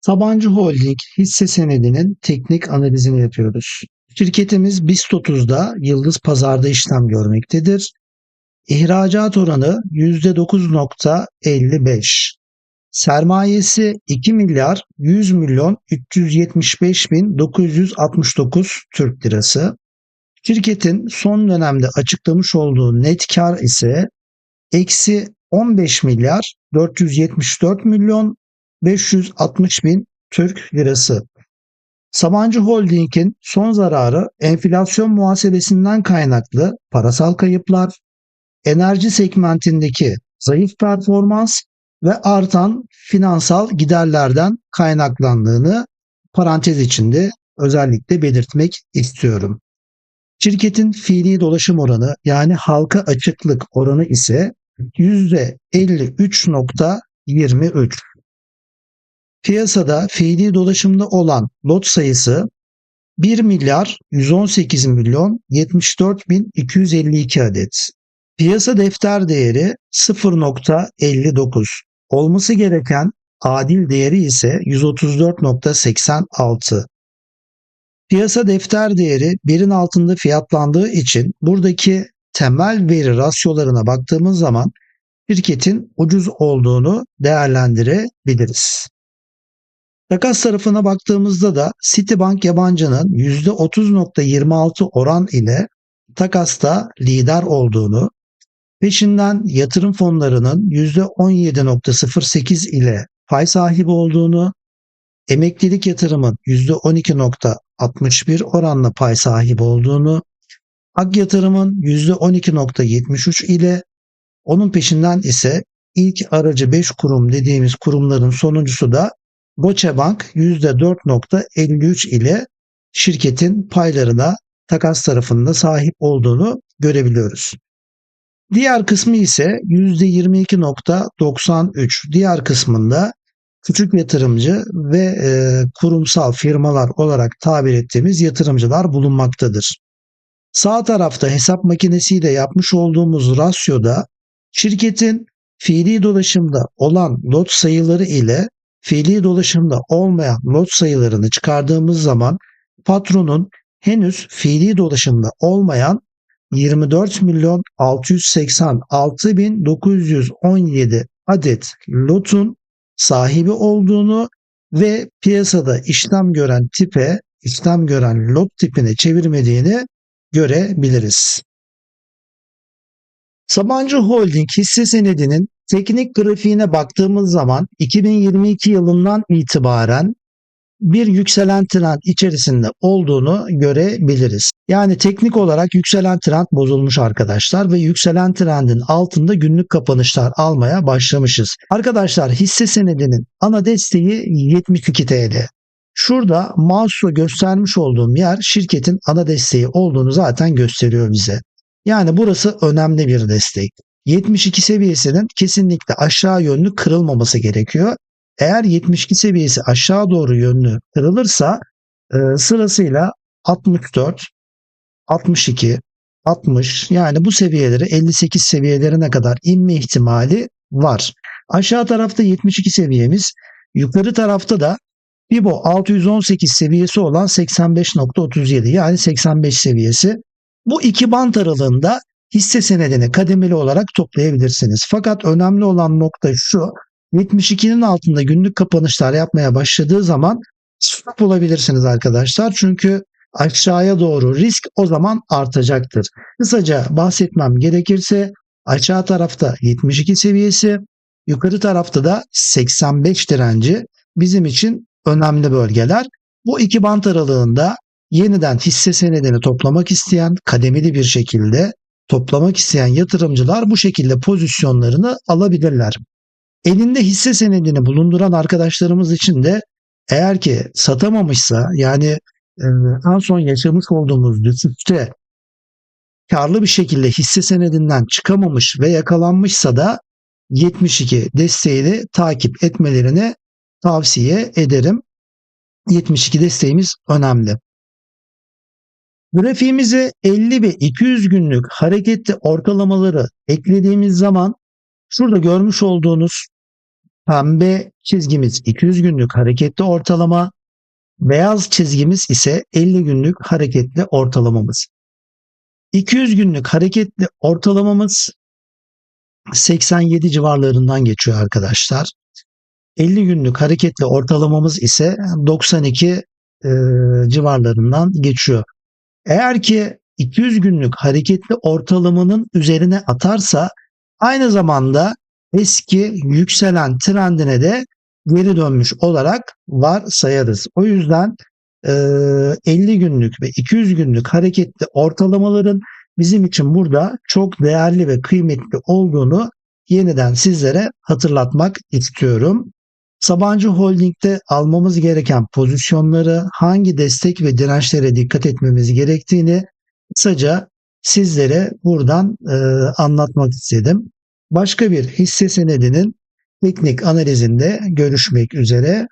Sabancı Holding hisse senedinin teknik analizini yapıyoruz. Şirketimiz BIST 30'da Yıldız Pazar'da işlem görmektedir. İhracat oranı %9.55. Sermayesi 2 milyar 100 milyon 375 bin 969 Türk lirası. Şirketin son dönemde açıklamış olduğu net kar ise eksi 15 milyar 474 milyon 560 bin Türk lirası. Sabancı Holding'in son zararı enflasyon muhasebesinden kaynaklı parasal kayıplar, enerji segmentindeki zayıf performans ve artan finansal giderlerden kaynaklandığını parantez içinde özellikle belirtmek istiyorum. Şirketin fiili dolaşım oranı yani halka açıklık oranı ise %53.23. Piyasada fiili dolaşımda olan lot sayısı 1 milyar 118 milyon 74 bin 252 adet. Piyasa defter değeri 0.59. Olması gereken adil değeri ise 134.86. Piyasa defter değeri birin altında fiyatlandığı için buradaki temel veri rasyolarına baktığımız zaman şirketin ucuz olduğunu değerlendirebiliriz. Takas tarafına baktığımızda da Citibank yabancının %30.26 oran ile takasta lider olduğunu, peşinden yatırım fonlarının %17.08 ile pay sahibi olduğunu, emeklilik yatırımın %12.61 oranla pay sahibi olduğunu, Ak yatırımın %12.73 ile onun peşinden ise ilk aracı 5 kurum dediğimiz kurumların sonuncusu da Boçe Bank %4.53 ile şirketin paylarına takas tarafında sahip olduğunu görebiliyoruz. Diğer kısmı ise %22.93. Diğer kısmında küçük yatırımcı ve e, kurumsal firmalar olarak tabir ettiğimiz yatırımcılar bulunmaktadır. Sağ tarafta hesap makinesiyle yapmış olduğumuz rasyoda şirketin fiili dolaşımda olan lot sayıları ile fiili dolaşımda olmayan lot sayılarını çıkardığımız zaman patronun henüz fiili dolaşımda olmayan 24 milyon 686 bin 917 adet lotun sahibi olduğunu ve piyasada işlem gören tipe, işlem gören lot tipine çevirmediğini görebiliriz. Sabancı Holding hisse senedinin teknik grafiğine baktığımız zaman 2022 yılından itibaren bir yükselen trend içerisinde olduğunu görebiliriz. Yani teknik olarak yükselen trend bozulmuş arkadaşlar ve yükselen trendin altında günlük kapanışlar almaya başlamışız. Arkadaşlar hisse senedinin ana desteği 72 TL. Şurada mouse'la göstermiş olduğum yer şirketin ana desteği olduğunu zaten gösteriyor bize. Yani burası önemli bir destek. 72 seviyesinin kesinlikle aşağı yönlü kırılmaması gerekiyor. Eğer 72 seviyesi aşağı doğru yönlü kırılırsa e, sırasıyla 64, 62, 60 yani bu seviyeleri 58 seviyelerine kadar inme ihtimali var. Aşağı tarafta 72 seviyemiz, yukarı tarafta da FIBO 618 seviyesi olan 85.37 yani 85 seviyesi. Bu iki bant aralığında hisse senedini kademeli olarak toplayabilirsiniz. Fakat önemli olan nokta şu 72'nin altında günlük kapanışlar yapmaya başladığı zaman stop olabilirsiniz arkadaşlar. Çünkü aşağıya doğru risk o zaman artacaktır. Kısaca bahsetmem gerekirse aşağı tarafta 72 seviyesi, yukarı tarafta da 85 direnci bizim için önemli bölgeler. Bu iki bant aralığında yeniden hisse senedini toplamak isteyen kademeli bir şekilde toplamak isteyen yatırımcılar bu şekilde pozisyonlarını alabilirler. Elinde hisse senedini bulunduran arkadaşlarımız için de eğer ki satamamışsa yani e, en son yaşamış olduğumuz düşüşte karlı bir şekilde hisse senedinden çıkamamış ve yakalanmışsa da 72 desteğini takip etmelerini tavsiye ederim. 72 desteğimiz önemli. Grafiğimize 50 ve 200 günlük hareketli ortalamaları eklediğimiz zaman şurada görmüş olduğunuz Pembe çizgimiz 200 günlük hareketli ortalama, beyaz çizgimiz ise 50 günlük hareketli ortalamamız. 200 günlük hareketli ortalamamız 87 civarlarından geçiyor arkadaşlar. 50 günlük hareketli ortalamamız ise 92 e, civarlarından geçiyor. Eğer ki 200 günlük hareketli ortalamanın üzerine atarsa aynı zamanda eski yükselen trendine de geri dönmüş olarak varsayarız. O yüzden e, 50 günlük ve 200 günlük hareketli ortalamaların bizim için burada çok değerli ve kıymetli olduğunu yeniden sizlere hatırlatmak istiyorum. Sabancı Holding'de almamız gereken pozisyonları, hangi destek ve dirençlere dikkat etmemiz gerektiğini kısaca sizlere buradan e, anlatmak istedim. Başka bir hisse senedinin teknik analizinde görüşmek üzere.